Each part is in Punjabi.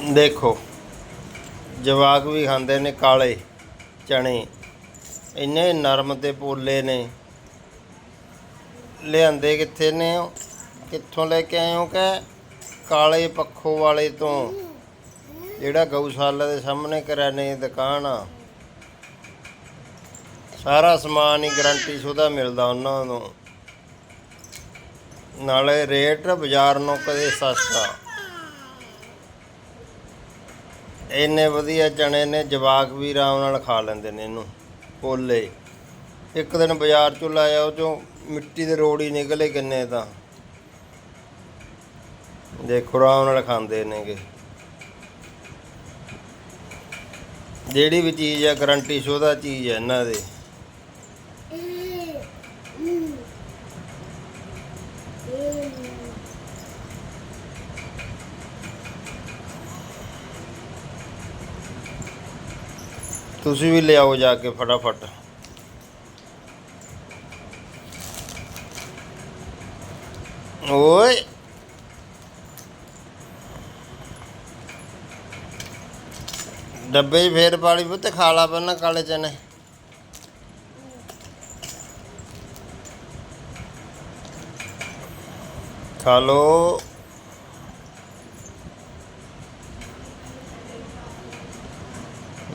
ਦੇਖੋ, ਜਵਾਕ ਵੀ ਖਾਂਦੇ ਨੇ ਕਾਲੇ ਚਣੇ। ਇੰਨੇ ਨਰਮ ਤੇ ਪੋਲੇ ਨੇ। ਲਿਆਂਦੇ ਕਿੱਥੇ ਨੇ ਕਿੱਥੋਂ ਲੈ ਕੇ ਆਏ ਹੋ ਕਿ ਕਾਲੇ ਪੱਖੋ ਵਾਲੇ ਤੋਂ? ਜਿਹੜਾ ਗਊਸ਼ਾਲਾ ਦੇ ਸਾਹਮਣੇ ਕਰਿਆਨੇ ਦੀ ਦੁਕਾਨ ਆ। ਸਾਰਾ ਸਮਾਨ ਹੀ ਗਰੰਟੀ ਸ਼ੁਦਾ ਮਿਲਦਾ ਉਹਨਾਂ ਨੂੰ। ਨਾਲੇ ਰੇਟ ਬਾਜ਼ਾਰ ਨੂੰ ਕਦੇ ਸਸਤਾ। ਇੰਨੇ ਵਧੀਆ ਚਣੇ ਨੇ, ਜਵਾਕ ਵੀ ਆਰਾਮ ਨਾਲ ਖਾ ਲੈਂਦੇ ਨੇ ਇਹਨੂੰ, ਪੋਲੇ। ਇੱਕ ਦਿਨ ਬਾਜ਼ਾਰ ਚੋਂ ਲਾਇਆ ਉਹ ਚੋਂ ਮਿੱਟੀ ਦੇ ਰੋੜ ਹੀ ਨਿਕਲੇ ਕਿੰਨੇ ਤਾਂ। ਦੇਖੋ, ਆਰਾਮ ਨਾਲ ਖਾਂਦੇ ਨੇਗੇ। ਜਿਹੜੀ ਵੀ ਚੀਜ਼ ਆ ਗਰੰਟੀ ਸ਼ੋਦਾ ਚੀਜ਼ ਹੈ ਇਹਨਾਂ ਦੇ। ਤੁਸੀਂ ਵੀ ਲਿਆਓ ਜਾ ਕੇ ਫਟਾਫਟ ਓਏ ਡੱਬੇ 'ਚ ਫੇਰ ਪਾਲੀ ਪੁੱਤ ਖਾ ਲਾ ਪਹਿਲਾਂ ਕਾਲੇ ਚਨੇ ਖਾ ਲੋ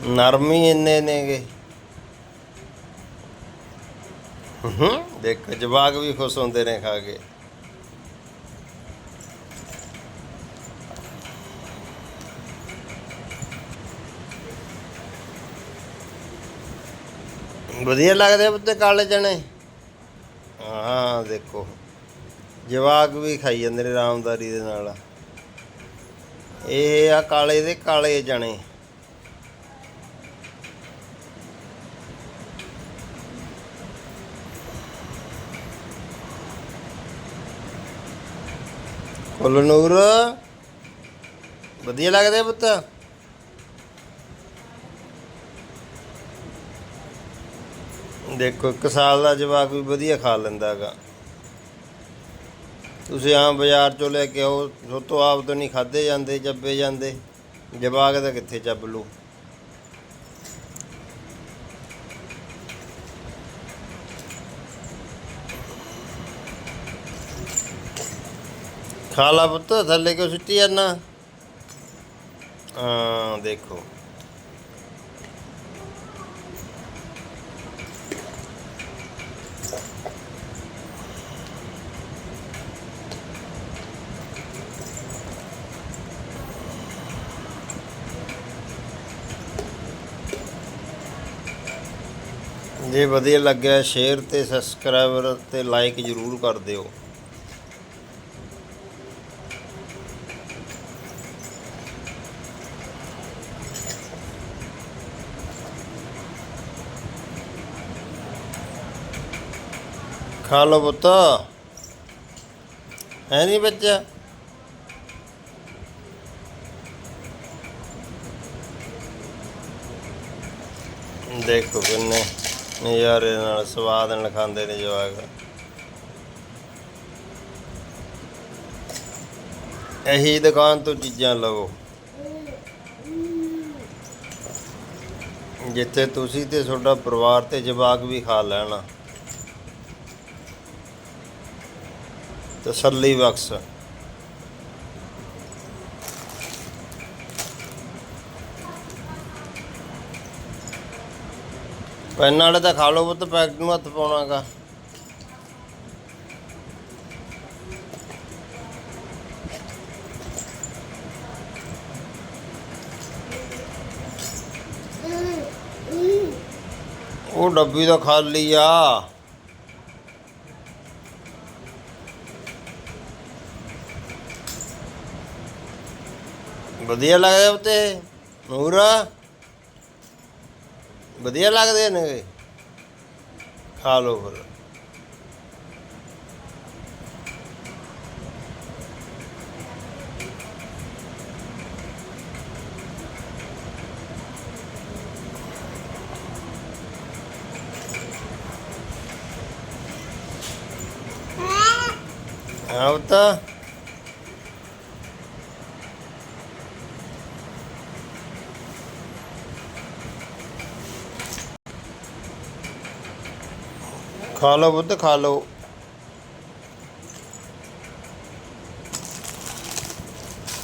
ਨਰਮੀ ਇੰਨੇ ਨੇਗੇ। ਹੂੰ, ਦੇਖ, ਜਵਾਕ ਵੀ ਖੁਸ਼ ਹੁੰਦੇ ਨੇ ਖਾ ਕੇ। ਵਧੀਆ ਲੱਗਦੇ ਆ ਪੁੱਤੇ ਕਾਲੇ ਚਣੇ ਹਾਂ, ਦੇਖੋ। ਜਵਾਕ ਵੀ ਖਾਈ ਜਾਂਦੇ ਨੇ, ਆਰਾਮਦਾਰੀ ਦੇ ਨਾਲ। ਇਹ ਆ ਕਾਲੇ ਦੇ ਕਾਲੇ ਚਣੇ ਕੁੱਲ ਨੂਰ। ਵਧੀਆ ਲੱਗਦਾ ਪੁੱਤ? ਦੇਖੋ, ਇੱਕ ਸਾਲ ਦਾ ਜਵਾਕ ਵੀ ਵਧੀਆ ਖਾ ਲੈਂਦਾ ਹੈਗਾ। ਤੁਸੀਂ ਆਮ ਬਾਜ਼ਾਰ ਚੋਂ ਲੈ ਕੇ ਆਓ ਸੋਤੋਂ ਆਪ ਤੋਂ ਨਹੀਂ ਖਾਦੇ ਜਾਂਦੇ, ਚੱਬੇ ਜਾਂਦੇ। ਜਵਾਕ ਤਾਂ ਕਿੱਥੇ ਚੱਬ ਲੂ ਖਾ ਲਾ ਪੁੱਤ, ਥੱਲੇ ਕਿਉਂ ਸੁੱਟੀ ਜਾਂਦਾ ਹਾਂ, ਦੇਖੋ। ਜੇ ਵਧੀਆ ਲੱਗਿਆ, ਸ਼ੇਅਰ ਤੇ ਸਬਸਕ੍ਰਾਈਬਰ ਤੇ ਲਾਈਕ ਜ਼ਰੂਰ ਕਰ ਦਿਓ। ਖਾ ਲਓ ਪੁੱਤ। ਹੈ ਨਹੀਂ ਬੱਚਾ ਦੇਖੋ ਕਿੰਨੇ ਨਜ਼ਾਰੇ ਨਾਲ ਸਵਾਦ ਨਾਲ ਖਾਂਦੇ ਨੇ ਜਵਾਕ। ਇਹੀ ਦੁਕਾਨ ਤੋਂ ਚੀਜ਼ਾਂ ਲਵੋ। ਜਿੱਥੇ ਤੁਸੀਂ ਤੇ ਤੁਹਾਡਾ ਪਰਿਵਾਰ ਤੇ ਜਵਾਕ ਵੀ ਖਾ ਲੈਣਾ। ਤਸੱਲੀ ਬਖਸ਼। ਪੈਨ ਵਾਲੇ ਤਾਂ ਖਾ ਲਓ ਪੁੱਤ, ਪੈਕਟ ਨੂੰ ਹੱਥ ਪਾਉਣਾਗਾ। ਉਹ ਡੱਬੀ ਤਾਂ ਖਾਲੀ ਆ। ਵਧੀਆ ਲੱਗਦਾ ਉੱਤੇ? ਨੂਰਾ ਵਧੀਆ ਲੱਗਦੇ ਨੇ ਖਾ ਲਓ ਫਿਰ। ਹਾਂ ਖਾ ਲਓ ਬੁੱਧ ਖਾ ਲਓ।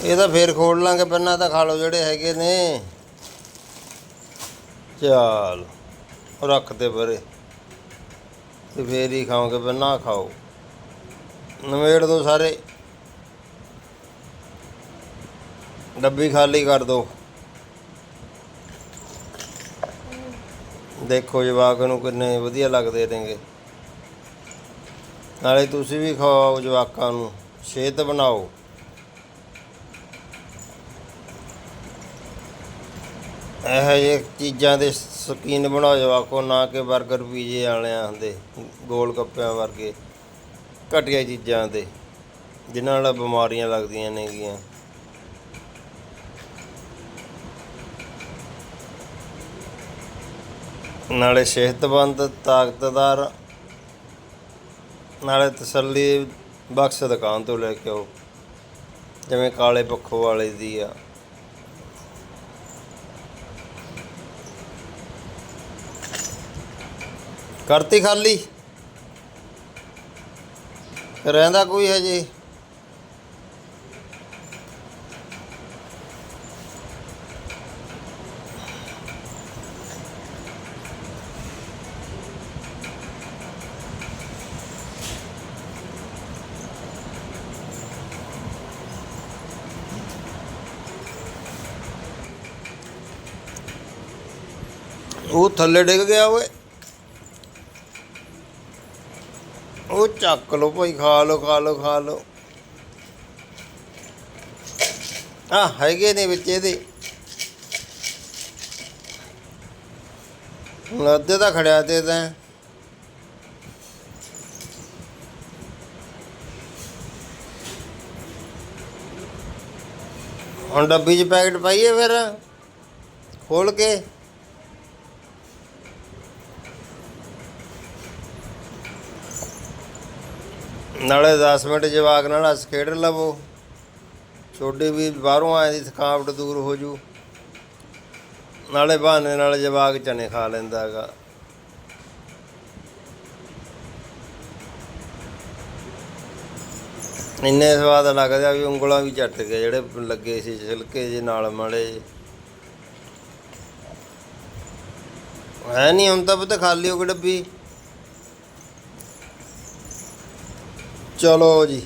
ਇਹ ਤਾਂ ਫੇਰ ਖੋਲ ਲਾਂਗੇ, ਪਹਿਲਾਂ ਤਾਂ ਖਾ ਲਓ ਜਿਹੜੇ ਹੈਗੇ ਨੇ। ਚਾਲ, ਰੱਖ ਦੇ ਪਰੇ। ਤੇ ਫੇਰ ਹੀ ਖਾਓਗੇ, ਪਹਿਲਾਂ ਖਾਓ। ਨਵੇੜ ਦੋ ਸਾਰੇ। ਡੱਬੀ ਖਾਲੀ ਕਰ ਦੋ। ਦੇਖੋ ਜਵਾਕ ਨੂੰ ਕਿੰਨੇ ਵਧੀਆ ਲੱਗਦੇ ਨੇਗੇ। ਨਾਲੇ ਤੁਸੀਂ ਵੀ ਖਵਾਓ ਜਵਾਕਾਂ ਨੂੰ, ਸਿਹਤ ਬਣਾਓ। ਇਹ ਜਿਹੇ ਚੀਜ਼ਾਂ ਦੇ ਸ਼ੌਕੀਨ ਬਣਾਓ ਜਵਾਕੋ, ਨਾ ਕਿ 버ਗਰ ਪੀਜੇ ਵਾਲਿਆਂ ਦੇ, ਗੋਲ ਗੱਪਿਆਂ ਵਰਗੇ ਘਟੀਆ ਚੀਜ਼ਾਂ ਦੇ, ਜਿਨ੍ਹਾਂ ਨਾਲ ਬਿਮਾਰੀਆਂ ਲੱਗਦੀਆਂ ਨੇਗੀਆਂ। ਨਾਲੇ ਸਿਹਤਮੰਦ ਤਾਕਤਦਾਰ ਨਾਲੇ ਤਸੱਲੀ ਬਖਸ਼ ਦੁਕਾਨ ਤੋਂ ਲੈ ਕੇ ਆਓ। ਜਿਵੇਂ ਕਾਲੇ ਪੱਖੋ ਵਾਲੇ ਦੀ ਆ। ਕਰਤੀ ਖਾਲੀ? ਰਹਿੰਦਾ ਕੋਈ ਹੈ ਜੀ ਉਹ ਥੱਲੇ ਡਿੱਗ ਗਿਆ ਓਏ। ਉਹ ਚੱਕ ਲਓ ਭਾਈ, ਖਾ ਲਓ ਖਾ ਲਓ ਖਾ ਲਓ। ਆ ਹੈਗੇ ਨੇ ਵਿੱਚ ਇਹਦੇ। ਹੁਣ ਅੱਧੇ ਤਾਂ ਖੜਿਆ ਤੇ ਤਾਂ। ਹੁਣ ਡੱਬੀ 'ਚ ਪੈਕਟ ਪਾਈਏ ਫਿਰ, ਖੋਲ ਕੇ। ਨਾਲੇ 10 ਮਿੰਟ ਜਵਾਕ ਨਾਲ ਹੱਸ ਖੇਡ ਲਵੋ। ਛੋਡੇ ਵੀ ਬਾਹਰੋਂ ਆਏ ਦੀ ਥਕਾਵਟ ਦੂਰ ਹੋ ਜੂ। ਨਾਲੇ ਬਹਾਨੇ ਨਾਲ ਜਵਾਕ ਚਨੇ ਖਾ ਲੈਂਦਾ ਹੈਗਾ। ਇੰਨੇ ਸਵਾਦ ਲੱਗਦਾ ਵੀ ਉਂਗਲਾਂ ਵੀ ਚੱਟ ਗਏ, ਜਿਹੜੇ ਲੱਗੇ ਸੀ, ਛਿਲਕੇ ਜੇ ਨਾਲ ਮਾੜੇ। ਜਿਹੇ। ਹੈ ਨਹੀਂ ਹੁਣ ਤਾਂ ਪਤਾ ਖਾਲੀ ਹੋ ਗਈ ਡੱਬੀ। ਚਲੋ ਜੀ।